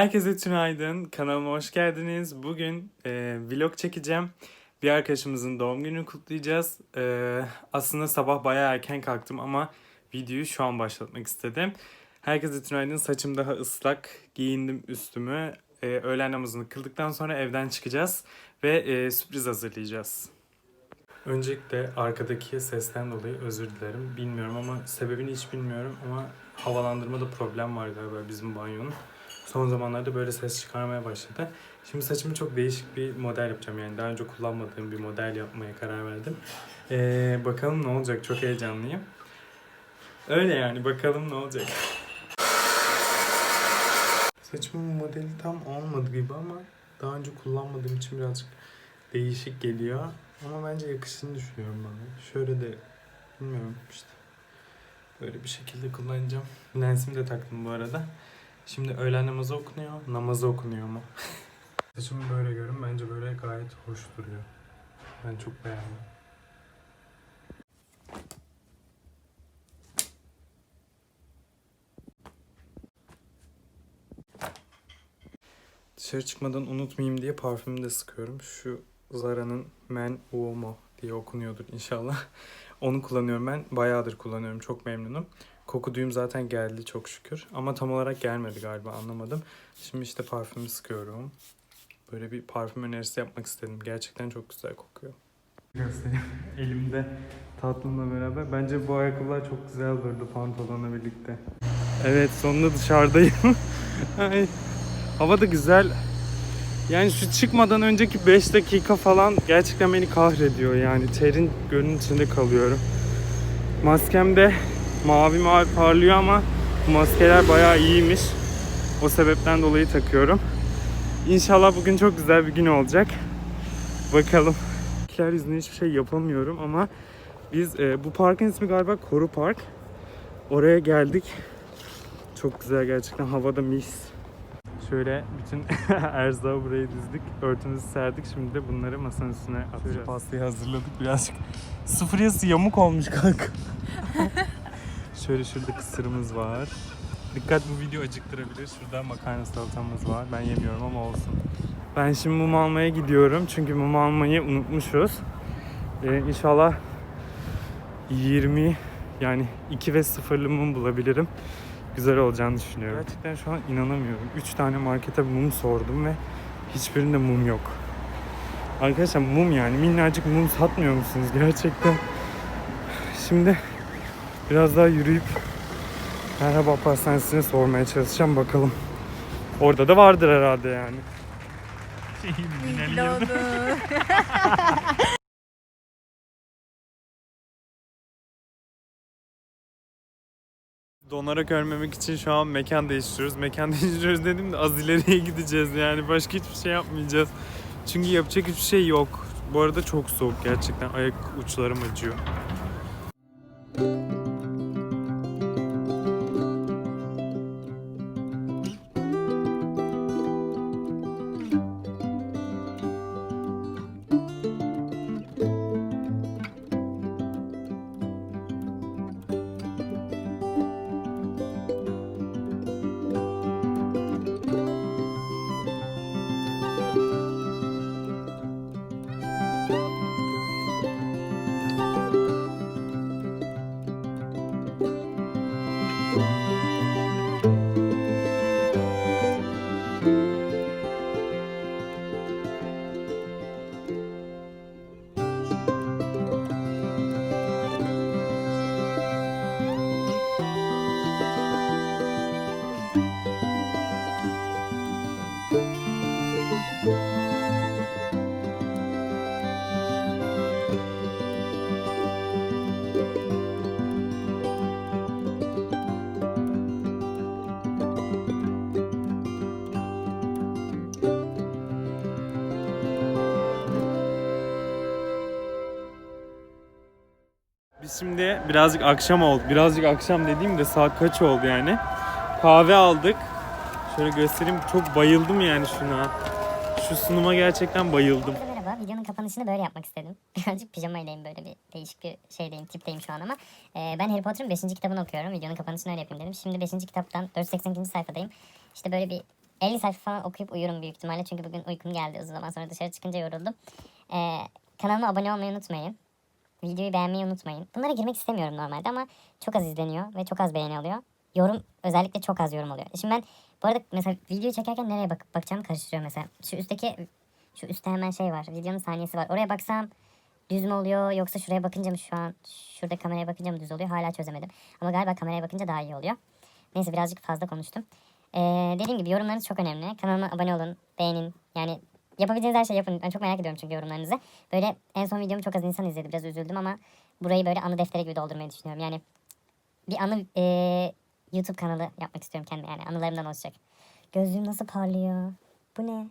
Herkese tünaydın. Kanalıma hoş geldiniz. Bugün e, vlog çekeceğim. Bir arkadaşımızın doğum gününü kutlayacağız. E, aslında sabah bayağı erken kalktım ama videoyu şu an başlatmak istedim. Herkese tünaydın. Saçım daha ıslak. Giyindim üstümü. E, öğlen namazını kıldıktan sonra evden çıkacağız. Ve e, sürpriz hazırlayacağız. Öncelikle arkadaki sesten dolayı özür dilerim. Bilmiyorum ama sebebini hiç bilmiyorum ama havalandırmada problem var galiba bizim banyonun. Son zamanlarda böyle ses çıkarmaya başladı. Şimdi saçımı çok değişik bir model yapacağım. Yani daha önce kullanmadığım bir model yapmaya karar verdim. Ee, bakalım ne olacak. Çok heyecanlıyım. Öyle yani bakalım ne olacak. Saçımın modeli tam olmadı gibi ama daha önce kullanmadığım için birazcık değişik geliyor. Ama bence yakışını düşünüyorum bana. Şöyle de bilmiyorum işte. Böyle bir şekilde kullanacağım. Lensimi de taktım bu arada. Şimdi öğlen namazı okunuyor. Namazı okunuyor mu? Saçımı böyle görün. Bence böyle gayet hoş duruyor. Ben çok beğendim. Dışarı çıkmadan unutmayayım diye parfümü de sıkıyorum. Şu Zara'nın Men Uomo diye okunuyordur inşallah. Onu kullanıyorum ben. Bayağıdır kullanıyorum. Çok memnunum. Koku düğüm zaten geldi çok şükür. Ama tam olarak gelmedi galiba anlamadım. Şimdi işte parfümü sıkıyorum. Böyle bir parfüm önerisi yapmak istedim. Gerçekten çok güzel kokuyor. Göstereyim. Elimde tatlımla beraber. Bence bu ayakkabılar çok güzel durdu pantolonla birlikte. Evet sonunda dışarıdayım. Ay, hava da güzel. Yani şu çıkmadan önceki 5 dakika falan gerçekten beni kahrediyor yani. Terin gölün içinde kalıyorum. Maskem de mavi mavi parlıyor ama bu maskeler bayağı iyiymiş. O sebepten dolayı takıyorum. İnşallah bugün çok güzel bir gün olacak. Bakalım. Kiler yüzünden hiçbir şey yapamıyorum ama biz e, bu parkın ismi galiba Koru Park. Oraya geldik. Çok güzel gerçekten havada mis. Şöyle bütün erzağı buraya dizdik. Örtümüzü serdik. Şimdi de bunları masanın üstüne atacağız. Şöyle pastayı hazırladık birazcık. Sıfır yazısı yamuk olmuş kanka. Şöyle şurada kısırımız var. Dikkat bu video acıktırabilir. Şurada makarna salatamız var. Ben yemiyorum ama olsun. Ben şimdi mum almaya gidiyorum. Çünkü mum almayı unutmuşuz. Ee, inşallah 20 yani 2 ve 0'lı mum bulabilirim. Güzel olacağını düşünüyorum. Gerçekten şu an inanamıyorum. 3 tane markete mum sordum ve hiçbirinde mum yok. Arkadaşlar mum yani minnacık mum satmıyor musunuz gerçekten? Şimdi biraz daha yürüyüp Merhaba Pastanesi'ne sormaya çalışacağım bakalım. Orada da vardır herhalde yani. Donarak ölmemek için şu an mekan değiştiriyoruz. Mekan değiştiriyoruz dedim de az ileriye gideceğiz yani. Başka hiçbir şey yapmayacağız. Çünkü yapacak hiçbir şey yok. Bu arada çok soğuk gerçekten. Ayak uçlarım acıyor. Şimdi birazcık akşam oldu. Birazcık akşam dediğim de saat kaç oldu yani. Kahve aldık. Şöyle göstereyim. Çok bayıldım yani şuna. Şu sunuma gerçekten bayıldım. Merhaba, videonun kapanışını böyle yapmak istedim. Birazcık pijamayleyim böyle bir değişik bir şeydeyim, tipteyim şu an ama. Ee, ben Harry Potter'ın 5. kitabını okuyorum. Videonun kapanışını öyle yapayım dedim. Şimdi 5. kitaptan 482. sayfadayım. İşte böyle bir 50 sayfa falan okuyup uyurum büyük ihtimalle. Çünkü bugün uykum geldi uzun zaman sonra dışarı çıkınca yoruldum. Ee, kanalıma abone olmayı unutmayın. Videoyu beğenmeyi unutmayın. Bunlara girmek istemiyorum normalde ama çok az izleniyor ve çok az beğeni alıyor. Yorum özellikle çok az yorum oluyor. Şimdi ben bu arada mesela videoyu çekerken nereye bak bakacağım karıştırıyor mesela. Şu üstteki şu üstte hemen şey var. Videonun saniyesi var. Oraya baksam düz mü oluyor yoksa şuraya bakınca mı şu an şurada kameraya bakınca mı düz oluyor hala çözemedim. Ama galiba kameraya bakınca daha iyi oluyor. Neyse birazcık fazla konuştum. Ee, dediğim gibi yorumlarınız çok önemli. Kanalıma abone olun, beğenin. Yani yapabileceğiniz her şeyi yapın. Ben çok merak ediyorum çünkü yorumlarınızı. Böyle en son videomu çok az insan izledi. Biraz üzüldüm ama burayı böyle anı defteri gibi doldurmayı düşünüyorum. Yani bir anı ee, YouTube kanalı yapmak istiyorum kendime. Yani anılarımdan olacak. Gözlüğüm nasıl parlıyor? Bu ne?